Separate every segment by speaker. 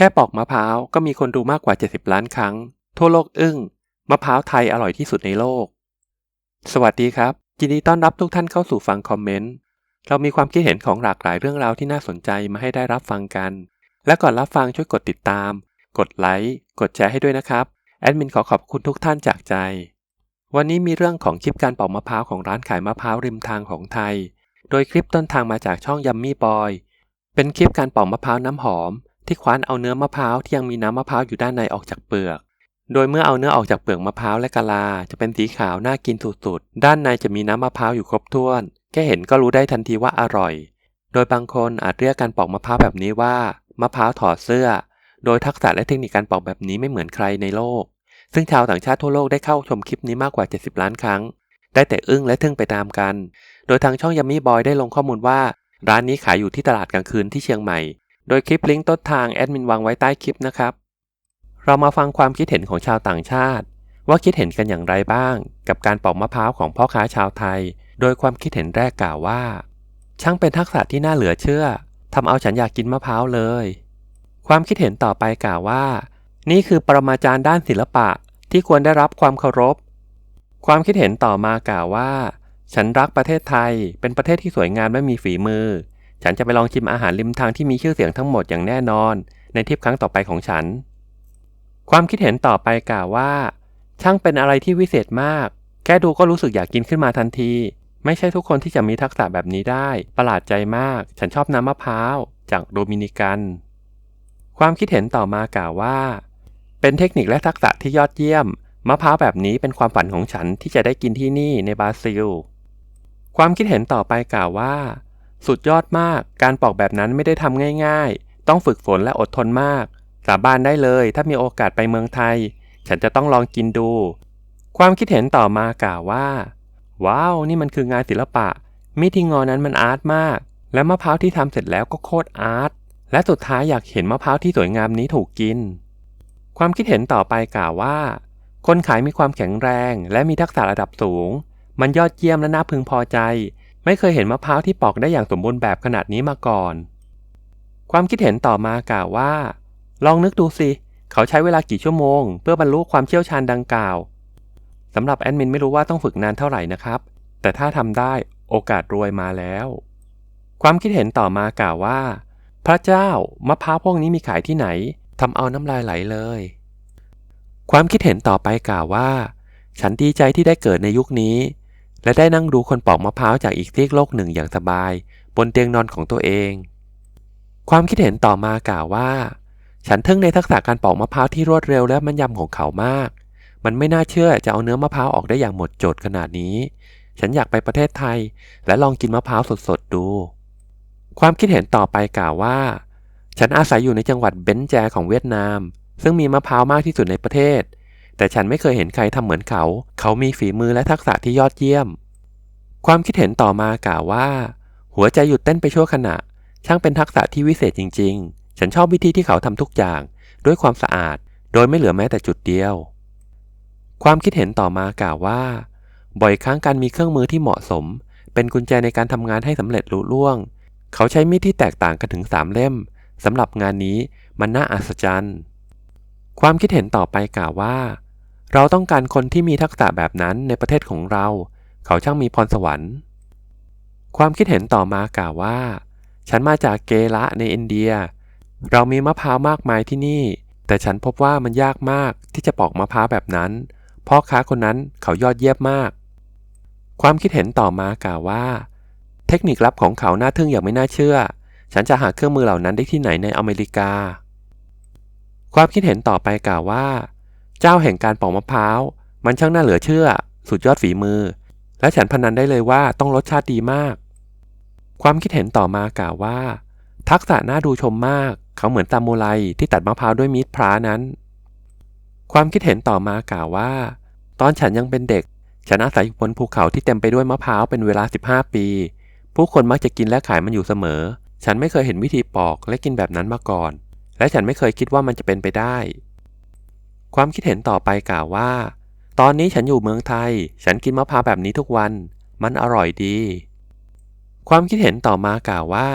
Speaker 1: แค่ปอกมะพร้าวก็มีคนดูมากกว่า 70 ล้านครั้ง ทั่วโลกอึ้ง มะพร้าวไทยอร่อยที่สุดในโลก สวัสดีครับยินดีต้อนรับทุกท่านเข้าสู่ฟังคอมเมนต์ เรามีความคิดเห็นของหลากหลายเรื่องราวที่น่าสนใจมาให้ได้รับฟังกัน และก่อนรับฟังช่วยกดติดตาม กดไลค์กดแชร์ให้ด้วยนะครับแอดมินขอขอบคุณทุกท่านจากใจ วันนี้มีเรื่องของคลิปการปอกมะพร้าวของร้านขายมะพร้าวริมทางของไทย โดยคลิปต้นทางมาจากช่องยัมมี่บอยเป็นคลิปการปอกมะพร้าวน้ำหอม ที่คว้านเอาเนื้อมะพร้าวที่ยังมีน้ำมะพร้าวอยู่ด้านในออกจากเปลือก โดยเมื่อเอาเนื้อออกจากเปลือกมะพร้าวและกะลา จะเป็นสีขาวน่ากินสุดๆ ด้านในจะมีน้ำมะพร้าวอยู่ครบถ้วน แค่เห็นก็รู้ได้ทันทีว่าอร่อย โดยบางคนอาจเรียกการปอกมะพร้าวแบบนี้ว่ามะพร้าวถอดเสื้อ โดยทักษะและเทคนิคการปอกแบบนี้ไม่เหมือนใครในโลก ซึ่งชาวต่างชาติทั่วโลกได้เข้าชมคลิปนี้มากกว่า 70 ล้านครั้ง ได้แต่อึ้งและทึ่งไปตามกัน โดยทางช่องยัมมี่บอยได้ลงข้อมูลว่า ร้านนี้ขายอยู่ที่ตลาดกลางคืนที่เชียงใหม่ โดยคลิปลิงก์ต้นทางแอดมินวางไว้ใต้คลิปนะครับ เรามาฟังความคิดเห็นของชาวต่างชาติ ว่าคิดเห็นกันอย่างไรบ้าง กับการปอกมะพร้าวของพ่อค้าชาวไทย โดยความคิดเห็นแรกกล่าวว่า ช่างเป็นทักษะที่น่าเหลือเชื่อทำเอาฉันอยากกินมะพร้าวเลย ความคิดเห็นต่อไปกล่าวว่า นี่คือปรมาจารย์ด้านศิลปะที่ควรได้รับความเคารพ ความคิดเห็นต่อมากล่าวว่า ฉันรักประเทศไทย เป็นประเทศที่สวยงามและมีฝีมือ ฉันจะไปลองชิมอาหารริมทางที่มีชื่อเสียงทั้งหมดอย่างแน่นอน ในทริปครั้งต่อไปของฉัน ความคิดเห็นต่อไปกล่าวว่า ช่างเป็นอะไรที่วิเศษมาก แค่ดูก็รู้สึกอยากกินขึ้นมาทันที ไม่ใช่ทุกคนที่จะมีทักษะแบบนี้ได้ ประหลาดใจมาก ฉันชอบน้ำมะพร้าว จากโดมินิกัน ความคิดเห็นต่อมากล่าวว่า เป็นเทคนิคและทักษะที่ยอดเยี่ยม มะพร้าวแบบนี้เป็นความฝันของฉันที่จะได้กินที่นี่ในบราซิล ความคิดเห็นต่อไปกล่าวว่า สุดยอดมาก การปอกแบบนั้นไม่ได้ทำง่ายๆ ต้องฝึกฝนและอดทนมาก สาบานได้เลยถ้ามีโอกาสไปเมืองไทย ฉันจะต้องลองกินดู ความคิดเห็นต่อมากล่าวว่า ว้าว นี่มันคืองานศิลปะมีดที่งอนั้นมันอาร์ตมาก และมะพร้าวที่ทำเสร็จแล้วก็โคตรอาร์ต และสุดท้ายอยากเห็นมะพร้าวที่สวยงามนี้ถูกกิน ความคิดเห็นต่อไปกล่าวว่า คนขายมีความแข็งแรง และมีทักษะระดับสูง มันยอดเยี่ยมและน่าพึงพอใจ ไม่เคยเห็นมะพร้าวที่ปอกได้อย่างสมบูรณ์แบบขนาดนี้มาก่อน ความคิดเห็นต่อมากล่าวว่า ลองนึกดูสิ เขาใช้เวลากี่ชั่วโมง เพื่อบรรลุความเชี่ยวชาญดังกล่าวสำหรับแอดมินไม่รู้ว่าต้องฝึกนานเท่าไหร่นะครับ แต่ถ้าทำได้โอกาสรวยมาแล้ว ความคิดเห็นต่อมากล่าวว่า พระเจ้ามะพร้าวพวกนี้มีขายที่ไหนทำเอาน้ำลายไหลเลย ความคิดเห็นต่อไปกล่าวว่า ฉันดีใจที่ได้เกิดในยุคนี้ และได้นั่งดูคนปอกมะพร้าวจากอีกซีกโลกหนึ่งอย่างสบาย บนเตียงนอนของตัวเอง ความคิดเห็นต่อมากล่าวว่า ฉันทึ่งในทักษะการปอกมะพร้าวที่รวดเร็วและมันยำของเขามาก มันไม่น่าเชื่อจะเอาเนื้อมะพร้าวออกได้อย่างหมดจดขนาดนี้ ฉันอยากไปประเทศไทย และลองกินมะพร้าวสดๆดู ความคิดเห็นต่อไปกล่าวว่า ฉันอาศัยอยู่ในจังหวัดเบนแจของเวียดนาม ซึ่งมีมะพร้าวมากที่สุดในประเทศ แต่ฉันไม่เคยเห็นใครทำเหมือนเขา เขามีฝีมือและทักษะที่ยอดเยี่ยม ความคิดเห็นต่อมากล่าวว่า หัวใจหยุดเต้นไปชั่วขณะ ช่างเป็นทักษะที่วิเศษจริง ๆ ฉันชอบวิธีที่เขาทำทุกอย่าง ด้วยความสะอาด โดยไม่เหลือแม้แต่จุดเดียว ความคิดเห็นต่อมากล่าวว่า บ่อยครั้งการมีเครื่องมือที่เหมาะสม เป็นกุญแจในการทำงานให้สำเร็จลุล่วง เขาใช้มีดที่แตกต่างกันถึงสามเล่มสำหรับงานนี้มันน่าอัศจรรย์ ความคิดเห็นต่อไปกล่าวว่า เราต้องการคนที่มีทักษะแบบนั้นในประเทศของเรา เขาช่างมีพรสวรรค์ ความคิดเห็นต่อมากล่าวว่า ฉันมาจากเกละในอินเดีย เรามีมะพร้าวมากมายที่นี่ แต่ฉันพบว่ามันยากมากที่จะปอกมะพร้าวแบบนั้น พ่อค้าคนนั้นเขายอดเยี่ยมมาก ความคิดเห็นต่อมากล่าวว่า เทคนิคลับของเขาน่าทึ่งอย่างไม่น่าเชื่อ ฉันจะหาเครื่องมือเหล่านั้นได้ที่ไหนในอเมริกา ความคิดเห็นต่อไปกล่าวว่า เจ้าแห่งการปอกมะพร้าว มันช่างน่าเหลือเชื่อ สุดยอดฝีมือ และฉันพนันได้เลยว่าต้องรสชาติดีมาก ความคิดเห็นต่อมากล่าวว่า ทักษะน่าดูชมมาก เขาเหมือนซามูไรที่ตัดมะพร้าวด้วยมีดพร้านั้น ความคิดเห็นต่อมากล่าวว่า ตอนฉันยังเป็นเด็ก ฉันอาศัยอยู่บนภูเขาที่เต็มไปด้วยมะพร้าวเป็นเวลา 15 ปี ผู้คนมักจะกินและขายมันอยู่เสมอ ฉันไม่เคยเห็นวิธีปอกและกินแบบนั้นมาก่อน และฉันไม่เคยคิดว่ามันจะเป็นไปได้ ความคิดเห็นต่อไปกล่าวว่า ตอนนี้ฉันอยู่เมืองไทย ฉันกินมะพร้าวแบบนี้ทุกวัน มันอร่อยดี ความคิดเห็นต่อมากล่าวว่า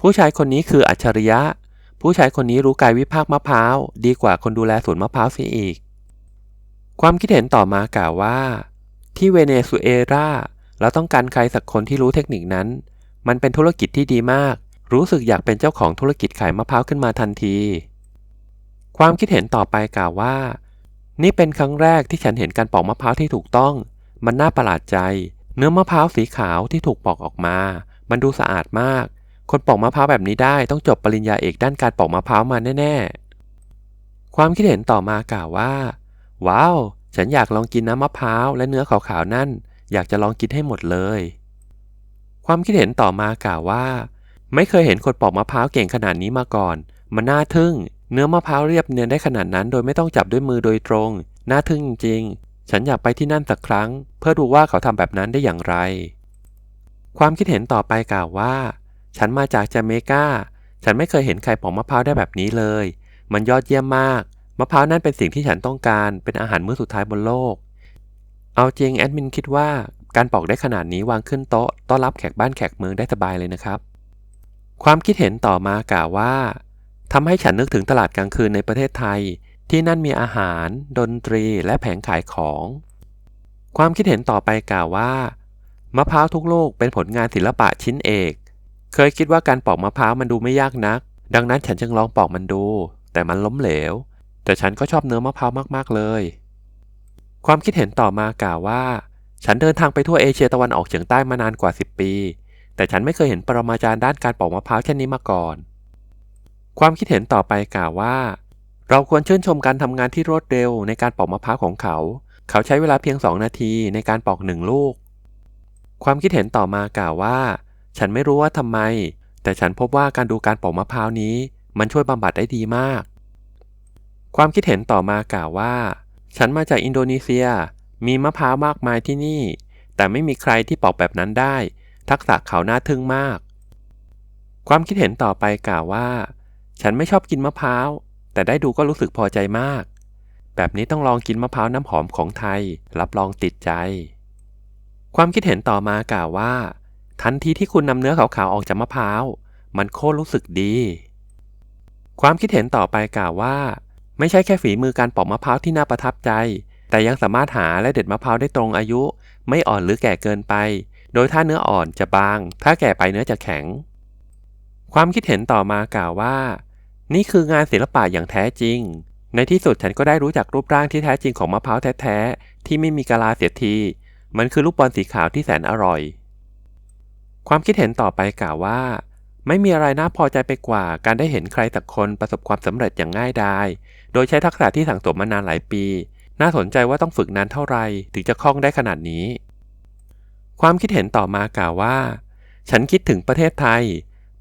Speaker 1: ผู้ชายคนนี้คืออัจฉริยะ ผู้ชายคนนี้รู้กายวิภาคมะพร้าวดีกว่าคนดูแลสวนมะพร้าวเสียอีก ความคิดเห็นต่อมากล่าวว่า ที่เวเนซุเอลาเราต้องการใครสักคนที่รู้เทคนิคนั้น มันเป็นธุรกิจที่ดีมาก รู้สึกอยากเป็นเจ้าของธุรกิจขายมะพร้าวขึ้นมาทันที ความคิดเห็นต่อไปกล่าวว่า นี่เป็นครั้งแรกที่ฉันเห็นการปอกมะพร้าวที่ถูกต้อง มันน่าประหลาดใจ เนื้อมะพร้าวสีขาวที่ถูกปอกออกมา มันดูสะอาดมาก คนปอกมะพร้าวแบบนี้ได้ต้องจบปริญญาเอกด้านการปอกมะพร้าวมาแน่ๆ ความคิดเห็นต่อมากล่าวว่า ว้าว ฉันอยากลองกินน้ำมะพร้าวและเนื้อขาวๆนั่น อยากจะลองกินให้หมดเลย ความคิดเห็นต่อมากล่าวว่า ไม่เคยเห็นคนปอกมะพร้าวเก่งขนาดนี้มาก่อน มันน่าทึ่ง เนื้อมะพร้าวเรียบเนียนได้ขนาดนั้นโดยไม่ต้องจับด้วยมือโดยตรง น่าทึ่งจริงๆฉันอยากไปที่นั่นสักครั้ง เพื่อดูว่าเขาทำแบบนั้นได้อย่างไร ความคิดเห็นต่อไปกล่าวว่า ฉันมาจากจาเมกา ฉันไม่เคยเห็นใครปอกมะพร้าวได้แบบนี้เลย มันยอดเยี่ยมมาก มะพร้าวนั่นเป็นสิ่งที่ฉันต้องการ เป็นอาหารมื้อสุดท้ายบนโลก เอาจริงแอดมินคิดว่าการปอกได้ขนาดนี้วางขึ้นโต๊ะต้อนรับแขกบ้านแขกเมืองได้สบายเลยนะครับ ความคิดเห็นต่อมากล่าวว่า ทำให้ฉันนึกถึงตลาดกลางคืนในประเทศไทย ที่นั่นมีอาหาร ดนตรีและแผงขายของ ความคิดเห็นต่อไปกล่าวว่า มะพร้าวทุกลูกเป็นผลงานศิลปะชิ้นเอก เคยคิดว่าการปอกมะพร้าวมันดูไม่ยากนัก ดังนั้นฉันจึงลองปอกมันดู แต่มันล้มเหลว แต่ฉันก็ชอบเนื้อมะพร้าวมากๆเลย ความคิดเห็นต่อมากล่าวว่า ฉันเดินทางไปทั่วเอเชียตะวันออกเฉียงใต้มานานกว่า 10 ปี แต่ฉันไม่เคยเห็นปรมาจารย์ด้านการปอกมะพร้าวเช่นนี้มาก่อน ความคิดเห็นต่อไปกล่าวว่า เราควรชื่นชมการทำงานที่รวดเร็วในการปอกมะพร้าวของเขา เขาใช้เวลาเพียง 2 นาทีในการปอกหนึ่งลูก ความคิดเห็นต่อมากล่าวว่า ฉันไม่รู้ว่าทำไม แต่ฉันพบว่าการดูการปอกมะพร้าวนี้ มันช่วยบำบัดได้ดีมาก ความคิดเห็นต่อมากล่าวว่า ฉันมาจากอินโดนีเซีย มีมะพร้าวมากมายที่นี่ แต่ไม่มีใครที่ปอกแบบนั้นได้ ทักษะเขาน่าทึ่งมาก ความคิดเห็นต่อไปกล่าวว่า ฉันไม่ชอบกินมะพร้าว แต่ได้ดูก็รู้สึกพอใจมาก แบบนี้ต้องลองกินมะพร้าวน้ำหอมของไทย รับรองติดใจ ความคิดเห็นต่อมากล่าวว่า ทันทีที่คุณนำเนื้อขาวๆออกจากมะพร้าว มันโคตรรู้สึกดี ความคิดเห็นต่อไปกล่าวว่า ไม่ใช่แค่ฝีมือการปอกมะพร้าวที่น่าประทับใจ แต่ยังสามารถหาและเด็ดมะพร้าวได้ตรงอายุ ไม่อ่อนหรือแก่เกินไป โดยถ้าเนื้ออ่อนจะบาง ถ้าแก่ไปเนื้อจะแข็งความคิดเห็นต่อมากล่าวว่า นี่คืองานศิลปะอย่างแท้จริง ในที่สุดฉันก็ได้รู้จักรูปร่างที่แท้จริงของมะพร้าวแท้ๆ ที่ไม่มีกะลาเสียที มันคือลูกบอลสีขาวที่แสนอร่อย ความคิดเห็นต่อไปกล่าวว่า ไม่มีอะไรน่าพอใจไปกว่า การได้เห็นใครสักคนประสบความสำเร็จอย่างง่ายดาย โดยใช้ทักษะที่สั่งสมมานานหลายปี น่าสนใจว่าต้องฝึกนานเท่าไหร่ถึงจะคล่องได้ขนาดนี้ ความคิดเห็นต่อมากล่าวว่า ฉันคิดถึงประเทศไทย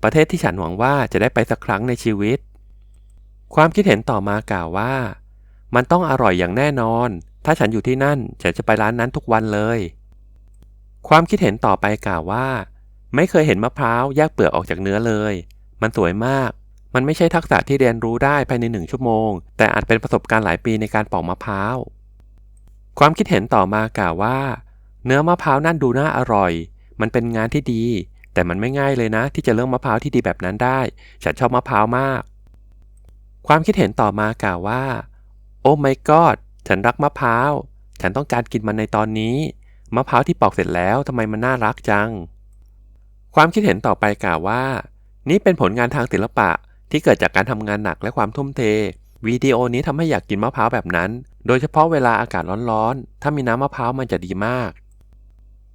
Speaker 1: ประเทศที่ฉันหวังว่าจะได้ไปสักครั้งในชีวิต ความคิดเห็นต่อมากล่าวว่า มันต้องอร่อยอย่างแน่นอน ถ้าฉันอยู่ที่นั่น ฉันจะไปร้านนั้นทุกวันเลย ความคิดเห็นต่อไปกล่าวว่า ไม่เคยเห็นมะพร้าวแยกเปลือกออกจากเนื้อเลย มันสวยมาก มันไม่ใช่ทักษะที่เรียนรู้ได้ภายในหนึ่งชั่วโมง แต่อาจเป็นประสบการณ์หลายปีในการปอกมะพร้าว ความคิดเห็นต่อมากล่าวว่า เนื้อมะพร้าวนั่นดูน่าอร่อย มันเป็นงานที่ดี แต่มันไม่ง่ายเลยนะ ที่จะเลือกมะพร้าวที่ดีแบบนั้นได้ ฉันชอบมะพร้าวมาก ความคิดเห็นต่อมากล่าวว่า โอ้ my god ฉันรักมะพร้าว ฉันต้องการกินมันในตอนนี้ มะพร้าวที่ปอกเสร็จแล้วทำไมมันน่ารักจัง ความคิดเห็นต่อไปกล่าวว่า นี่เป็นผลงานทางศิลปะที่เกิดจากการทำงานหนักและความทุ่มเท วิดีโอนี้ทำให้อยากกินมะพร้าวแบบนั้น โดยเฉพาะเวลาอากาศร้อนๆ ถ้ามีน้ำมะพร้าวมันจะดีมาก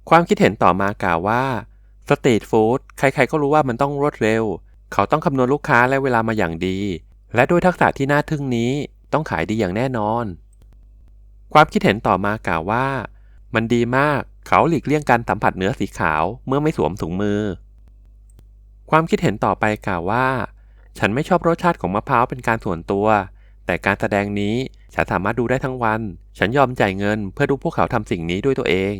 Speaker 1: ความคิดเห็นต่อมากล่าวว่าสตรีทฟู้ดใครๆก็รู้ว่ามันต้องรวดเร็ว เขาต้องคำนวณลูกค้าและเวลามาอย่างดี และด้วยทักษะที่น่าทึ่งนี้ต้องขายดีอย่างแน่นอน ความคิดเห็นต่อมากล่าวว่า มันดีมากเขาหลีกเลี่ยงการสัมผัสเนื้อสีขาวเมื่อไม่สวมถุงมือ ความคิดเห็นต่อไปกล่าวว่า ฉันไม่ชอบรสชาติของมะพร้าวเป็นการส่วนตัว แต่การแสดงนี้ฉันสามารถดูได้ทั้งวัน ฉันยอมจ่ายเงินเพื่อดูพวกเขาทำสิ่งนี้ด้วยตัวเอง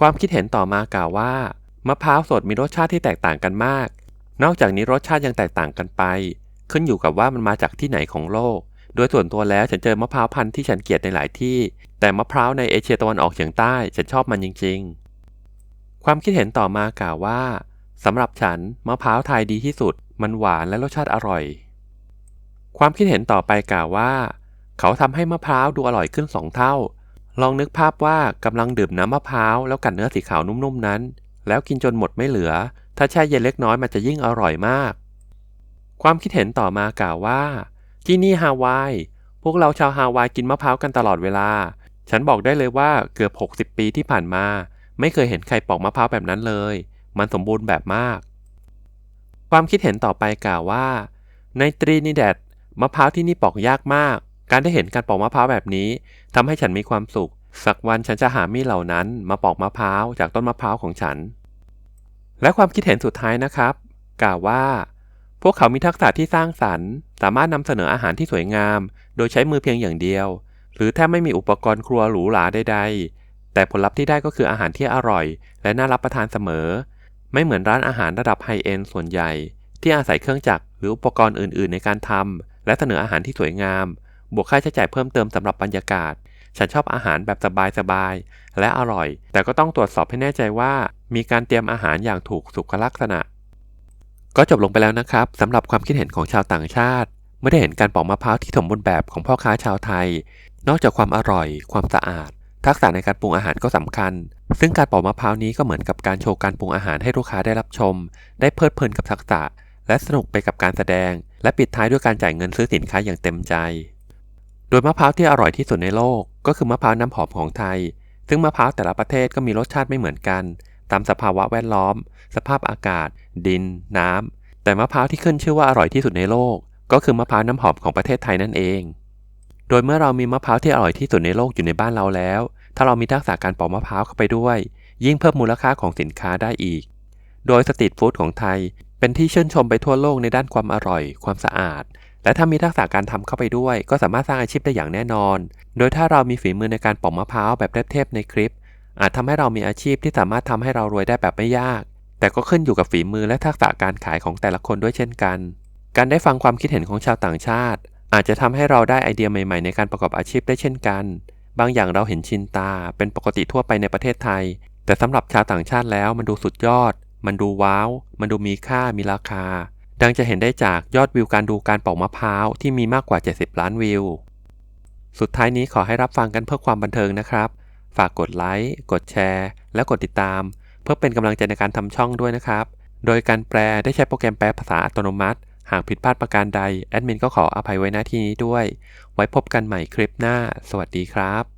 Speaker 1: ความคิดเห็นต่อมากล่าวว่ามะพร้าวสดมีรสชาติที่แตกต่างกันมาก นอกจากนี้รสชาติยังแตกต่างกันไป ขึ้นอยู่กับว่ามันมาจากที่ไหนของโลก โดยส่วนตัวแล้วฉันเจอมะพร้าวพันธุ์ที่ฉันเกลียดในหลายที่ แต่มะพร้าวในเอเชียตะวันออกเฉียงใต้ฉันชอบมันจริง ๆ ความคิดเห็นต่อมากล่าวว่าสำหรับฉันมะพร้าวไทยดีที่สุด มันหวานและรสชาติอร่อย ความคิดเห็นต่อไปกล่าวว่า เขาทำให้มะพร้าวดูอร่อยขึ้นสองเท่า ลองนึกภาพว่ากำลังดื่มน้ำมะพร้าวแล้วกัดเนื้อสีขาวนุ่มๆนั้น แล้วกินจนหมดไม่เหลือ ถ้าแช่เย็นเล็กน้อยมันจะยิ่งอร่อยมาก ความคิดเห็นต่อมากล่าวว่า ที่นี่ฮาวาย พวกเราชาวฮาวายกินมะพร้าวกันตลอดเวลา ฉันบอกได้เลยว่าเกือบ 60 ปีที่ผ่านมา ไม่เคยเห็นใครปอกมะพร้าวแบบนั้นเลย มันสมบูรณ์แบบมาก ความคิดเห็นต่อไปกล่าวว่า ในตรีนิแดดมะพร้าวที่นี่ปอกยากมาก การได้เห็นการปอกมะพร้าวแบบนี้ทำให้ฉันมีความสุข สักวันฉันจะหามีดเหล่านั้น มาปอกมะพร้าวจากต้นมะพร้าวของฉัน และความคิดเห็นสุดท้ายนะครับ กล่าวว่า วกเขามีทักษะที่สร้างสรรค์ สามารถนำเสนออาหารที่สวยงาม โดยใช้มือเพียงอย่างเดียว หรือแทบไม่มีอุปกรณ์ครัวหรูหราใดๆ แต่ผลลัพธ์ที่ได้ก็คืออาหารที่อร่อย และน่ารับประทานเสมอ ไม่เหมือนร้านอาหารระดับไฮเอนด์ส่วนใหญ่ ที่อาศัยเครื่องจักรหรืออุปกรณ์อื่น ๆ ในการทำและเสนออาหารที่สวยงาม บวกค่าใช้จ่ายเพิ่มเติมสำหรับบรรยากาศ ฉันชอบอาหารแบบสบายๆและอร่อย แต่ก็ต้องตรวจสอบให้แน่ใจว่า มีการเตรียมอาหารอย่างถูกสุขลักษณะ ก็จบลงไปแล้วนะครับสำหรับความคิดเห็นของชาวต่างชาติเมื่อได้เห็นการปอกมะพร้าวที่สมบูรณ์แบบของพ่อค้าชาวไทย นอกจากความอร่อย ความสะอาด ทักษะในการปรุงอาหารก็สำคัญ ซึ่งการปอกมะพร้าวนี้ก็เหมือนกับการโชว์การปรุงอาหารให้ลูกค้าได้รับชม ได้เพลิดเพลินกับทักษะ และสนุกไปกับการแสดง และปิดท้ายด้วยการจ่ายเงินซื้อสินค้าอย่างเต็มใจ โดยมะพร้าวที่อร่อยที่สุดในโลก ก็คือมะพร้าวน้ำหอมของไทย ซึ่งมะพร้าวแต่ละประเทศก็มีรสชาติไม่เหมือนกัน ตามสภาวะแวดล้อม สภาพอากาศ ดิน น้ำ แต่มะพร้าวที่ขึ้นชื่อว่าอร่อยที่สุดในโลก ก็คือมะพร้าวน้ำหอมของประเทศไทยนั่นเอง โดยเมื่อเรามีมะพร้าวที่อร่อยที่สุดในโลกอยู่ในบ้านเราแล้ว ถ้าเรามีทักษะการปอกมะพร้าวเข้าไปด้วย ยิ่งเพิ่มมูลค่าของสินค้าได้อีก โดยสตรีทฟู้ดของไทย เป็นที่ชื่นชมไปทั่วโลกในด้านความอร่อย ความสะอาด และถ้ามีทักษะการทำเข้าไปด้วย ก็สามารถสร้างอาชีพได้อย่างแน่นอน โดยถ้าเรามีฝีมือในการปอกมะพร้าวแบบเทพๆในคลิปอาจทำให้เรามีอาชีพที่สามารถทำให้เรารวยได้แบบไม่ยาก แต่ก็ขึ้นอยู่กับฝีมือและทักษะการขายของแต่ละคนด้วยเช่นกัน การได้ฟังความคิดเห็นของชาวต่างชาติ อาจจะทำให้เราได้ไอเดียใหม่ๆ ในการประกอบอาชีพได้เช่นกัน บางอย่างเราเห็นชินตา เป็นปกติทั่วไปในประเทศไทย แต่สำหรับชาวต่างชาติแล้วมันดูสุดยอด มันดูว้าว มันดูมีค่ามีราคา ดังจะเห็นได้จากยอดวิวการดูการปอกมะพร้าวที่มีมากกว่า 70 ล้านวิว สุดท้ายนี้ขอให้รับฟังกันเพื่อความบันเทิงนะครับ ฝากกดไลค์ กดแชร์ และกดติดตาม เพื่อเป็นกำลังใจในการทำช่องด้วยนะครับ โดยการแปลได้ใช้โปรแกรมแปลภาษาอัตโนมัติ หากผิดพลาดประการใด แอดมินก็ขออภัยไว้หน้าที่นี้ด้วย ไว้พบกันใหม่คลิปหน้า สวัสดีครับ